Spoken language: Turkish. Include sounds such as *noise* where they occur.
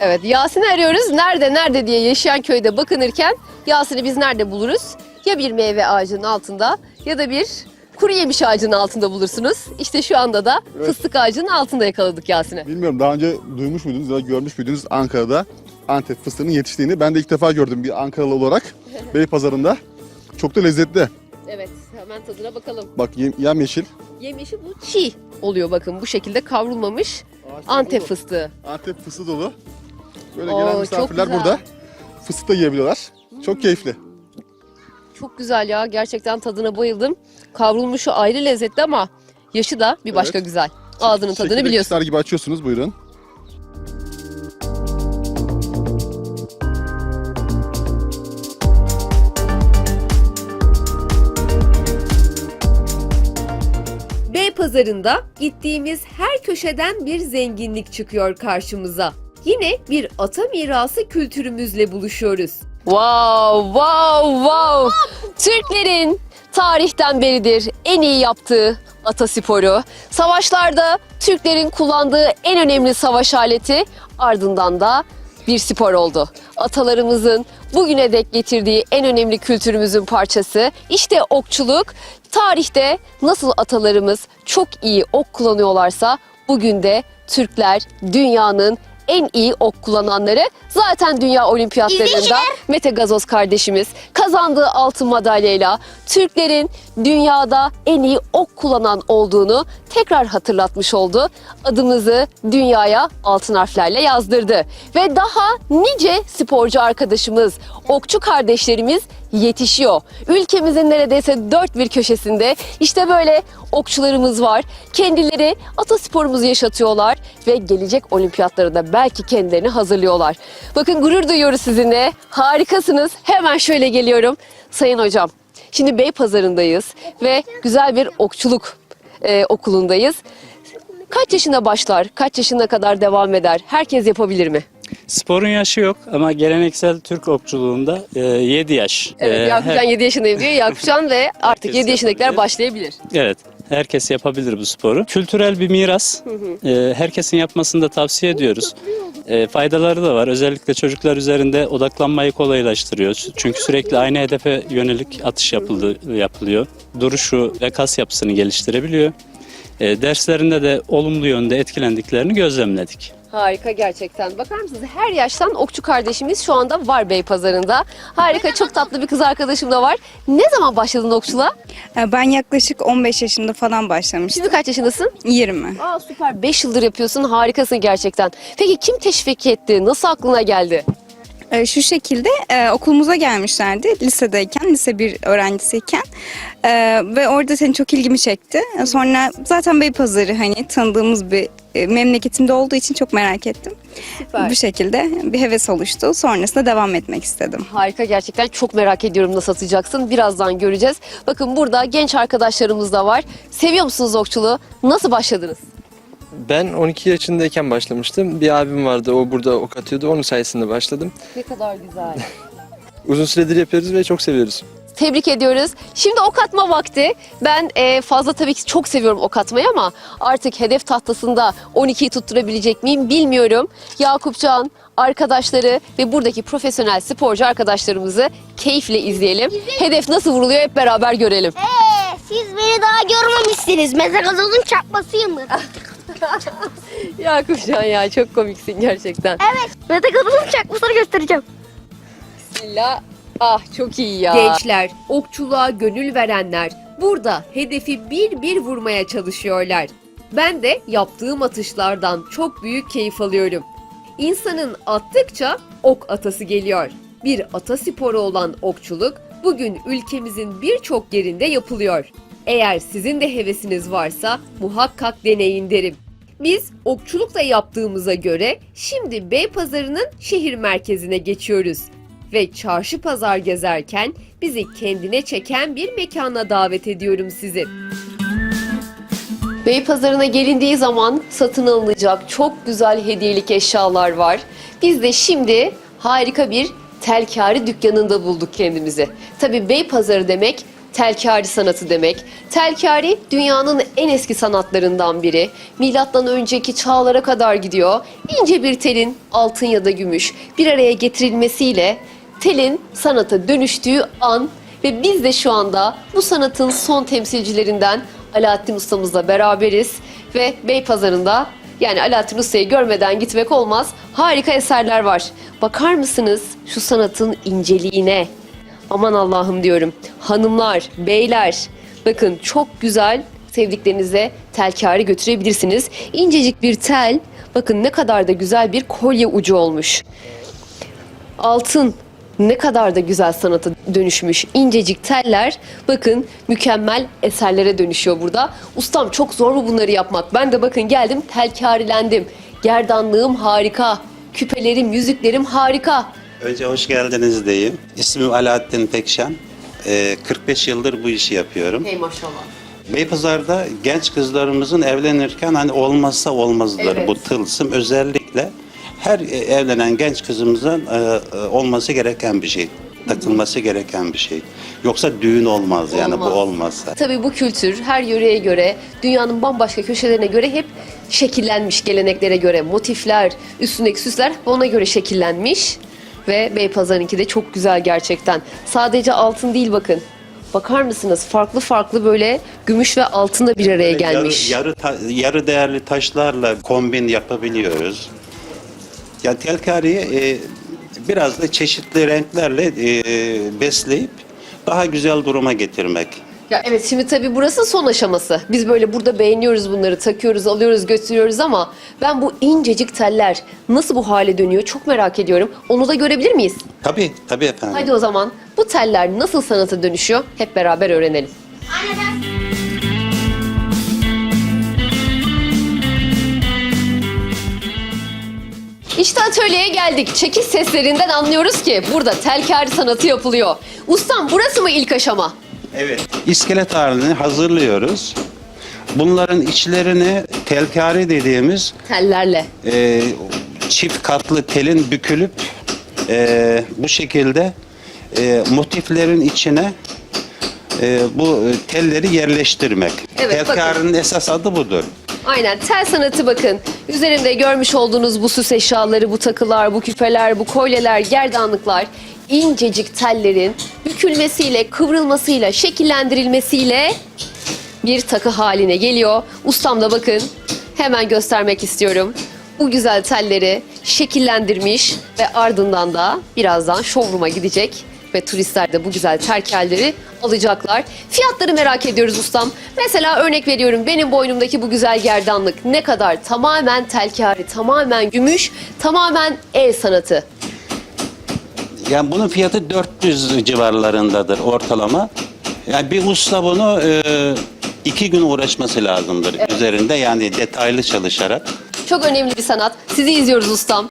Evet Yasin'i arıyoruz. Nerede nerede diye yaşayan köyde bakınırken Yasin'i biz nerede buluruz? Ya bir meyve ağacının altında ya da bir kuru yemiş ağacının altında bulursunuz. İşte şu anda da Evet. fıstık ağacının altında yakaladık Yasin'i. Bilmiyorum daha önce duymuş muydunuz ya da görmüş müydünüz Ankara'da Antep fıstığının yetiştiğini. Ben de ilk defa gördüm bir Ankaralı olarak *laughs* Beypazarı'nda. Çok da lezzetli. Evet hemen tadına bakalım. Bak yem, yemyeşil. Yemişi bu çiğ oluyor bakın bu şekilde kavrulmamış Antep fıstığı. Antep fıstığı dolu. Böyle Oo, gelen çok misafirler güzel. burada fıstık da yiyebiliyorlar. Çok keyifli. Çok güzel ya gerçekten tadına bayıldım. Kavrulmuşu ayrı lezzetli ama yaşı da bir başka Evet. güzel. Ağzının tadını Şekilde biliyorsun. kisar gibi açıyorsunuz buyurun. Beypazarı'nda gittiğimiz her köşeden bir zenginlik çıkıyor karşımıza. Yine bir ata mirası kültürümüzle buluşuyoruz. Wow, wow, wow. Türklerin tarihten beridir en iyi yaptığı ata sporu. Savaşlarda Türklerin kullandığı en önemli savaş aleti ardından da bir spor oldu. Atalarımızın bugüne dek getirdiği en önemli kültürümüzün parçası. İşte okçuluk. Tarihte nasıl atalarımız çok iyi ok kullanıyorlarsa bugün de Türkler dünyanın en iyi ok kullananları. Zaten dünya olimpiyatlarında Mete Gazoz kardeşimiz kazandığı altın madalyayla Türklerin dünyada en iyi ok kullanan olduğunu tekrar hatırlatmış oldu. Adımızı dünyaya altın harflerle yazdırdı. Ve daha nice sporcu arkadaşımız, okçu kardeşlerimiz yetişiyor. Ülkemizin neredeyse dört bir köşesinde işte böyle okçularımız var. Kendileri atasporumuzu yaşatıyorlar ve gelecek olimpiyatlara da belki kendilerini hazırlıyorlar. Bakın gurur duyuyoruz sizinle. Harikasınız. Hemen şöyle geliyorum. Sayın hocam, şimdi Beypazarı'ndayız ve güzel bir okçuluk e, okulundayız. Kaç yaşında başlar, kaç yaşına kadar devam eder? Herkes yapabilir mi? Sporun yaşı yok ama geleneksel Türk okçuluğunda e, 7 yaş. Evet, E, Yakupcan her- 7 yaşındayım diyor. Yakupcan ve artık Herkes 7 yaşındakiler yapabilir. başlayabilir. evet, herkes yapabilir bu sporu. Kültürel bir miras. E, herkesin yapmasını da tavsiye ediyoruz. E, faydaları da var. Özellikle çocuklar üzerinde odaklanmayı kolaylaştırıyor. Çünkü sürekli aynı hedefe yönelik atış yapıldı, yapılıyor. Duruşu ve kas yapısını geliştirebiliyor. E, derslerinde de olumlu yönde etkilendiklerini gözlemledik. Harika gerçekten. Bakar mısınız? Her yaştan okçu kardeşimiz şu anda var Beypazarı'nda. Harika, çok tatlı bir kız arkadaşım da var. Ne zaman başladın okçuluğa? Ee, Ben yaklaşık 15 yaşında falan başlamıştım. Şimdi kaç yaşındasın? 20. Aa süper. 5 yıldır yapıyorsun. Harikasın gerçekten. Peki kim teşvik etti? Nasıl aklına geldi? Ee, Şu şekilde e, okulumuza gelmişlerdi lisedeyken, lise bir öğrencisiyken Ee, ve orada senin çok ilgimi çekti. Sonra zaten Beypazarı hani tanıdığımız bir memleketimde olduğu için çok merak ettim. Süper. Bu şekilde bir heves oluştu. Sonrasında devam etmek istedim. Harika gerçekten çok merak ediyorum nasıl atacaksın. Birazdan göreceğiz. Bakın burada genç arkadaşlarımız da var. Seviyor musunuz okçuluğu? Nasıl başladınız? Ben 12 yaşındayken başlamıştım. Bir abim vardı, o burada ok atıyordu. Onun sayesinde başladım. Ne kadar güzel. *laughs* Uzun süredir yapıyoruz ve çok seviyoruz. Tebrik ediyoruz. Şimdi ok atma vakti. Ben e, fazla tabii ki çok seviyorum ok atmayı ama artık hedef tahtasında 12'yi tutturabilecek miyim bilmiyorum. Yakupcan, arkadaşları ve buradaki profesyonel sporcu arkadaşlarımızı keyifle izleyelim. Hedef nasıl vuruluyor hep beraber görelim. Ee, siz beni daha görmemişsiniz. Mezar gazozun çakmasıyım ben. *laughs* Yakupcan ya çok komiksin gerçekten. evet. Mezar gazozun çakmasını göstereceğim. Bismillah. Ah çok iyi ya. Gençler, okçuluğa gönül verenler burada hedefi bir bir vurmaya çalışıyorlar. Ben de yaptığım atışlardan çok büyük keyif alıyorum. İnsanın attıkça ok atası geliyor. Bir ata sporu olan okçuluk bugün ülkemizin birçok yerinde yapılıyor. Eğer sizin de hevesiniz varsa muhakkak deneyin derim. Biz okçulukla yaptığımıza göre şimdi Beypazarı'nın şehir merkezine geçiyoruz ve çarşı pazar gezerken bizi kendine çeken bir mekana davet ediyorum sizi. Beypazarı'na gelindiği zaman satın alınacak çok güzel hediyelik eşyalar var. Biz de şimdi harika bir telkari dükkanında bulduk kendimizi. Tabii Beypazarı demek telkari sanatı demek. Telkari dünyanın en eski sanatlarından biri. Milattan önceki çağlara kadar gidiyor. İnce bir telin altın ya da gümüş bir araya getirilmesiyle telin sanata dönüştüğü an ve biz de şu anda bu sanatın son temsilcilerinden Alaaddin ustamızla beraberiz ve Beypazarı'nda yani Alaaddin Usta'yı görmeden gitmek olmaz. Harika eserler var. Bakar mısınız şu sanatın inceliğine? Aman Allah'ım diyorum. Hanımlar, beyler bakın çok güzel sevdiklerinize telkari götürebilirsiniz. İncecik bir tel bakın ne kadar da güzel bir kolye ucu olmuş. Altın ne kadar da güzel sanata dönüşmüş. İncecik teller bakın mükemmel eserlere dönüşüyor burada. Ustam çok zor mu bunları yapmak? Ben de bakın geldim telkarilendim. Gerdanlığım harika. Küpelerim, yüzüklerim harika. Önce hoş geldiniz diyeyim. İsmim Alaaddin Pekşen. Ee, 45 yıldır bu işi yapıyorum. Hey maşallah. Beypazar'da genç kızlarımızın evlenirken hani olmazsa olmazdır Evet. bu tılsım özellikle her e, evlenen genç kızımızın e, e, olması gereken bir şey. Takılması gereken bir şey. Yoksa düğün olmaz yani Olmaz. bu olmazsa. Tabii bu kültür her yöreye göre, dünyanın bambaşka köşelerine göre hep şekillenmiş geleneklere göre. Motifler, üstündeki süsler ona göre şekillenmiş. Ve Beypazarı'nınki de çok güzel gerçekten. Sadece altın değil bakın. Bakar mısınız? Farklı farklı böyle gümüş ve altın da bir araya gelmiş. Yarı, yarı, yarı değerli taşlarla kombin yapabiliyoruz. Ya telkariyi e, biraz da çeşitli renklerle e, besleyip daha güzel duruma getirmek. Ya evet şimdi tabii burası son aşaması. Biz böyle burada beğeniyoruz bunları, takıyoruz, alıyoruz, götürüyoruz ama ben bu incecik teller nasıl bu hale dönüyor çok merak ediyorum. Onu da görebilir miyiz? Tabii, tabii efendim. Haydi o zaman bu teller nasıl sanata dönüşüyor hep beraber öğrenelim. İşte atölyeye geldik. Çekiş seslerinden anlıyoruz ki burada telkari sanatı yapılıyor. Ustam burası mı ilk aşama? Evet. İskelet halini hazırlıyoruz. Bunların içlerini telkari dediğimiz Tellerle. e, çift katlı telin bükülüp e, bu şekilde e, motiflerin içine e, bu telleri yerleştirmek. Evet, Telkarinin esas adı budur. Aynen tel sanatı bakın. Üzerinde görmüş olduğunuz bu süs eşyaları, bu takılar, bu küpeler, bu kolyeler, gerdanlıklar incecik tellerin bükülmesiyle, kıvrılmasıyla, şekillendirilmesiyle bir takı haline geliyor. Ustam da bakın hemen göstermek istiyorum. Bu güzel telleri şekillendirmiş ve ardından da birazdan showroom'a gidecek ve turistler de bu güzel terkelleri alacaklar. Fiyatları merak ediyoruz ustam. Mesela örnek veriyorum benim boynumdaki bu güzel gerdanlık ne kadar? Tamamen telkari, tamamen gümüş, tamamen el sanatı. Yani bunun fiyatı 400 civarlarındadır ortalama. Yani bir usta bunu e, iki gün uğraşması lazımdır üzerinde yani detaylı çalışarak. Çok önemli bir sanat. Sizi izliyoruz ustam.